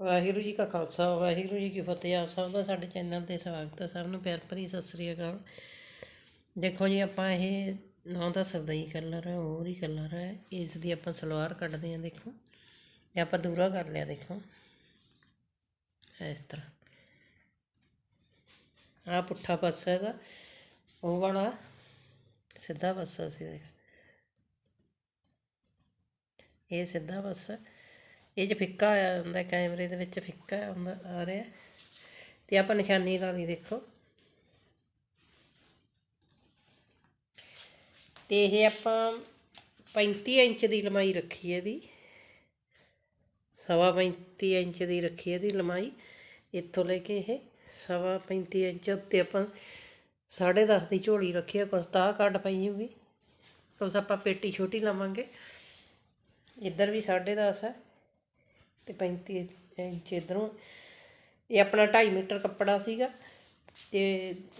ਵਾਹਿਗੁਰੂ ਜੀ ਕਾ ਖਾਲਸਾ, ਵਾਹਿਗੁਰੂ ਜੀ ਕੀ ਫਤਿਹ। ਆਪ ਸਭ ਦਾ ਸਾਡੇ ਚੈਨਲ ਤੇ ਸਵਾਗਤ ਹੈ। ਸਭ ਨੂੰ ਪਿਆਰ ਭਰੀ ਸਤਿ ਸ੍ਰੀ ਅਕਾਲ। ਦੇਖੋ ਜੀ, ਆਪਾਂ ਇਹ ਨੌ ਦਾ ਸਰਦਈ ਕਲਰ ਹੈ, ਹੋਰ ਹੀ ਕਲਰ ਹੈ। ਇਸ ਦੀ ਆਪਾਂ ਸਲਵਾਰ ਕੱਢਦੇ ਹਾਂ, ਦੇਖੋ। ਇਹ ਆਪਾਂ ਦੂਰਾ ਕਰ ਲਿਆ, ਦੇਖੋ। ਇਸ ਤਰ੍ਹਾਂ। ਆ ਪੁੱਠਾ ਪਾਸਾ ਇਹਦਾ। ਉਹ ਵਾਲਾ ਸਿੱਧਾ ਪਾਸਾ ਸੀ, ਦੇਖ। ਇਹ ਸਿੱਧਾ ਪਾਸਾ। ਇਹ 'ਚ ਫਿੱਕਾ ਆਇਆ ਹੁੰਦਾ ਕੈਮਰੇ ਦੇ ਵਿੱਚ ਫਿੱਕਾ ਆਉਂਦਾ ਆ ਰਿਹਾ। ਤੇ ਆਪਾਂ ਨਿਸ਼ਾਨੀ ਲਾ ਲਈ ਦੇਖੋ। ਤੇ ਇਹ ਆਪਾਂ 35 ਇੰਚ ਦੀ ਲੰਬਾਈ ਰੱਖੀ ਹੈ ਇਹਦੀ। ਸਵਾ 35 ਇੰਚ ਦੀ ਰੱਖੀ ਹੈ ਇਹਦੀ ਲੰਬਾਈ ਇੱਥੋਂ ਲੈ ਕੇ ਇਹ ਸਵਾ 35 ਇੰਚ ਉੱਤੇ ਆਪਾਂ 10.5 ਦੀ ਝੋਲੀ ਰੱਖੀ ਹੈ, ਕੁਛ ਤਾਂ ਕੱਢ ਪਈ ਹੋਊਗੀ ਕੁਛ ਆਪਾਂ ਪੇਟੀ ਛੋਟੀ ਲਾਵਾਂਗੇ। ਇੱਧਰ ਵੀ 10.5 ਹੈ। ਤੇ 35 ਇੰਚ ਇਧਰੋਂ। ਇਹ ਆਪਣਾ 2.5 ਮੀਟਰ ਕੱਪੜਾ ਸੀਗਾ ਤੇ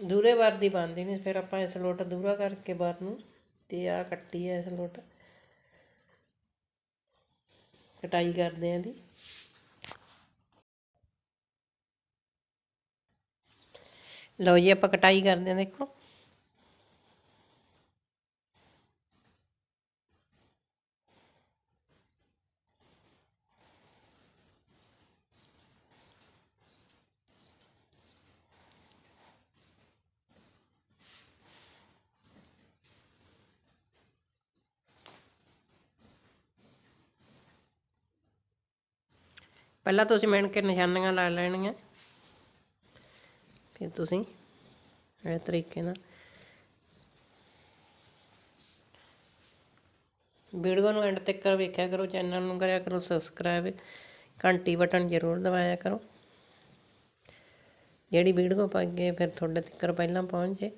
ਦੂਰੇ ਵਾਰ ਦੀ ਬੰਨਦੇ ਨੇ, ਫਿਰ ਆਪਾਂ ਇਸ ਲੋਟ ਦੂਰਾ ਕਰਕੇ ਬਾਰ ਨੂੰ ਤੇ ਆ ਕੱਟੀ ਐ ਇਸ ਲੋਟ। ਕਟਾਈ ਕਰਦੇ ਆਂ ਦੀ ਲਓ ਜੀ, ਆਪਾਂ ਕਟਾਈ ਕਰਦੇ ਆਂ ਦੇਖੋ। ਪਹਿਲਾਂ ਤੁਸੀਂ ਮਿਣ ਕੇ ਨਿਸ਼ਾਨੀਆਂ ਲਾ ਲੈਣੀਆਂ। ਫਿਰ ਤੁਸੀਂ ਇਸ ਤਰੀਕੇ ਨਾਲ ਵੀਡੀਓ ਨੂੰ ਐਂਡ ਤੱਕ ਵੇਖਿਆ ਕਰੋ ਚੈਨਲ ਨੂੰ ਕਰਿਆ ਕਰੋ ਸਬਸਕ੍ਰਾਈਬ ਘੰਟੀ ਬਟਨ ਜ਼ਰੂਰ ਦਬਾਇਆ ਕਰੋ। ਜਿਹੜੀ ਵੀਡੀਓ ਪਾਈਏ ਫਿਰ ਤੁਹਾਡੇ ਤੱਕ ਪਹਿਲਾਂ ਪਹੁੰਚ ਜੇ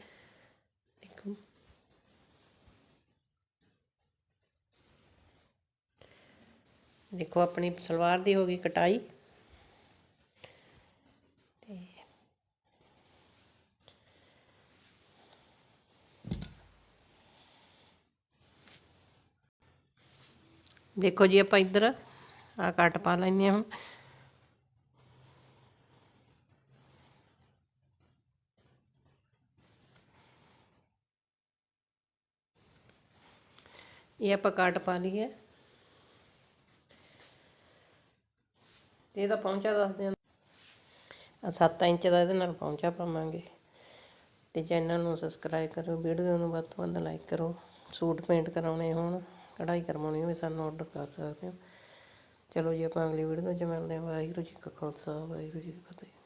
ਦੇਖੋ ਦੇਖੋ ਆਪਣੀ ਸਲਵਾਰ ਦੀ ਹੋ ਗਈ ਕਟਾਈ। ਤੇ ਦੇਖੋ ਜੀ, ਆਪਾਂ ਇੱਧਰ ਆ ਕੱਟ ਪਾ ਲੈਣੇ ਹੁਣ। ਇਹ ਆਪਾਂ ਕੱਟ ਪਾ ਲਈਏ। ਤੇ ਇਹਦਾ ਪਹੁੰਚਾ ਦੱਸਦੇ ਹਾਂ 7 ਇੰਚ ਦਾ ਇਹਦੇ ਨਾਲ ਪਹੁੰਚਾ ਪਾਵਾਂਗੇ। ਤੇ ਚੈਨਲ ਨੂੰ ਸਬਸਕ੍ਰਾਈਬ ਕਰੋ ਵੀਡੀਓ ਨੂੰ ਵੱਧ ਤੋਂ ਵੱਧ ਲਾਈਕ ਕਰੋ ਸੂਟ ਪੇਂਟ ਕਰਾਉਣੇ ਹੋਣ, ਕਢਾਈ ਕਰਵਾਉਣੀ ਹੋਵੇ, ਸਾਨੂੰ ਆਰਡਰ ਕਰ ਸਕਦੇ ਹੋ। ਚਲੋ ਜੀ, ਆਪਾਂ ਅਗਲੀ ਵੀਡੀਓ 'ਚ ਮਿਲਦੇ ਹਾਂ। ਵਾਹਿਗੁਰੂ ਜੀ ਕਾ ਖਾਲਸਾ, ਵਾਹਿਗੁਰੂ ਜੀ ਕੀ ਫਤਿਹ।